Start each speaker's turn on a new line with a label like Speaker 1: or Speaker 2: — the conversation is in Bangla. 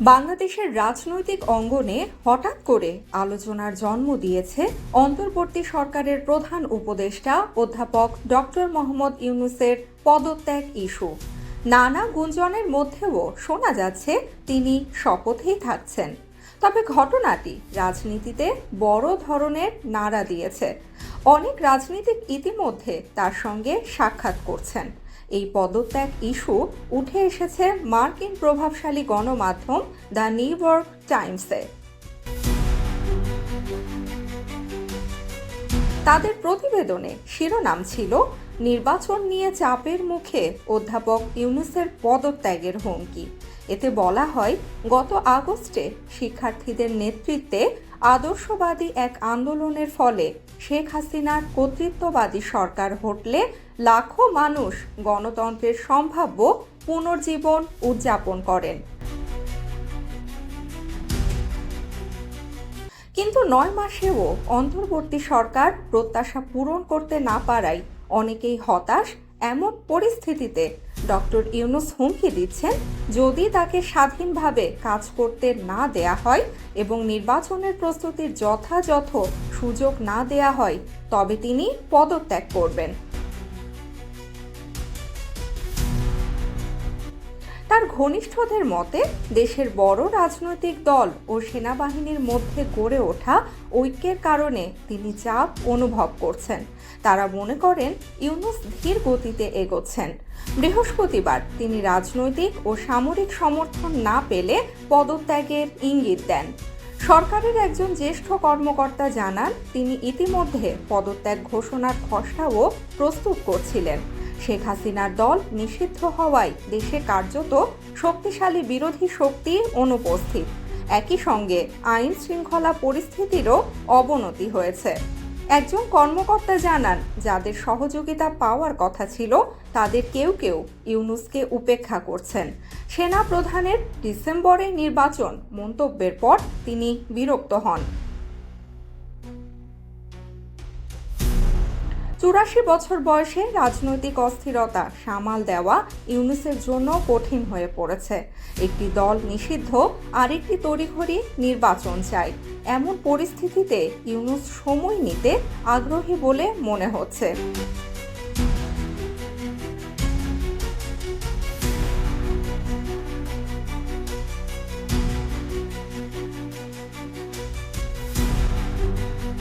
Speaker 1: বাংলাদেশের রাজনৈতিক অঙ্গনে হঠাৎ করে আলোচনার জন্ম দিয়েছে অন্তর্বর্তী সরকারের প্রধান উপদেষ্টা অধ্যাপক ডক্টর মোহাম্মদ ইউনুসের পদত্যাগ ইস্যু। নানা গুঞ্জনের মধ্যেও শোনা যাচ্ছে তিনি শপথেই থাকছেন। তবে ঘটনাটি রাজনীতিতে বড় ধরনের নাড়া দিয়েছে। অনেক রাজনীতিক ইতিমধ্যে তার সঙ্গে সাক্ষাৎ করছেন। এই পদত্যাগ ইস্যু উঠে এসেছে মার্কিন প্রভাবশালী গণমাধ্যম দ্য নিউ ইয়র্ক টাইমসে। তাদের প্রতিবেদনে শিরোনাম ছিল, নির্বাচন নিয়ে চাপের মুখে অধ্যাপক ইউনুসের পদত্যাগের হুমকি। এতে বলা হয়, গত আগস্টে শিক্ষার্থীদের নেতৃত্বে আদর্শবাদী এক আন্দোলনের ফলে শেখ হাসিনার কর্তৃত্ববাদী সরকার হটলে লাখো মানুষ গণতন্ত্রের সম্ভাব্য পুনর্জীবন উদযাপন করেন। কিন্তু নয় মাসেও অন্তর্বর্তী সরকার প্রত্যাশা পূরণ করতে না পারায় অনেকেই হতাশ এমন পরিস্থিতিতে ডক্টর ইউনুস হুমকি দিচ্ছেন, যদি তাকে স্বাধীনভাবে কাজ করতে না দেয়া হয় এবং নির্বাচনের প্রস্তুতির যথাযথ সুযোগ না দেয়া হয়, তবে তিনি পদত্যাগ করবেন। তার ঘনিষ্ঠদের মতে, দেশের বড় রাজনৈতিক দল ও সেনাবাহিনীর মধ্যে গড়ে ওঠা ঐক্যের কারণে তিনি চাপ অনুভব করছেন। তারা মনে করেন, ইউনুস ধীর গতিতে এগোচ্ছেন। বৃহস্পতিবার তিনি রাজনৈতিক ও সামরিক সমর্থন না পেলে পদত্যাগের ইঙ্গিত দেন। সরকারের একজন জ্যেষ্ঠ কর্মকর্তা জানান, তিনি ইতিমধ্যে পদত্যাগ ঘোষণার খসড়াও প্রস্তুত করছিলেন। শেখ হাসিনার দল নিষিদ্ধ হওয়ায় দেশে কার্যত শক্তিশালী বিরোধী শক্তি অনুপস্থিত। একই সঙ্গে আইন শৃঙ্খলা পরিস্থিতিরও অবনতি হয়েছে। একজন কর্মকর্তা জানান, যাদের সহযোগিতা পাওয়ার কথা ছিল, তাদের কেউ কেউ ইউনুসকে উপেক্ষা করছেন। সেনা প্রধানের ডিসেম্বরে নির্বাচন মন্তব্যের পর তিনি বিরক্ত হন। চুরাশি বছর বয়সে রাজনৈতিক অস্থিরতা সামাল দেওয়া ইউনুসের জন্য কঠিন হয়ে পড়েছে। একটি দল নিষিদ্ধ, আরেকটি তড়িঘড়ি নির্বাচন চাই। এমন পরিস্থিতিতে ইউনুস সময় নিতে আগ্রহী বলে মনে হচ্ছে।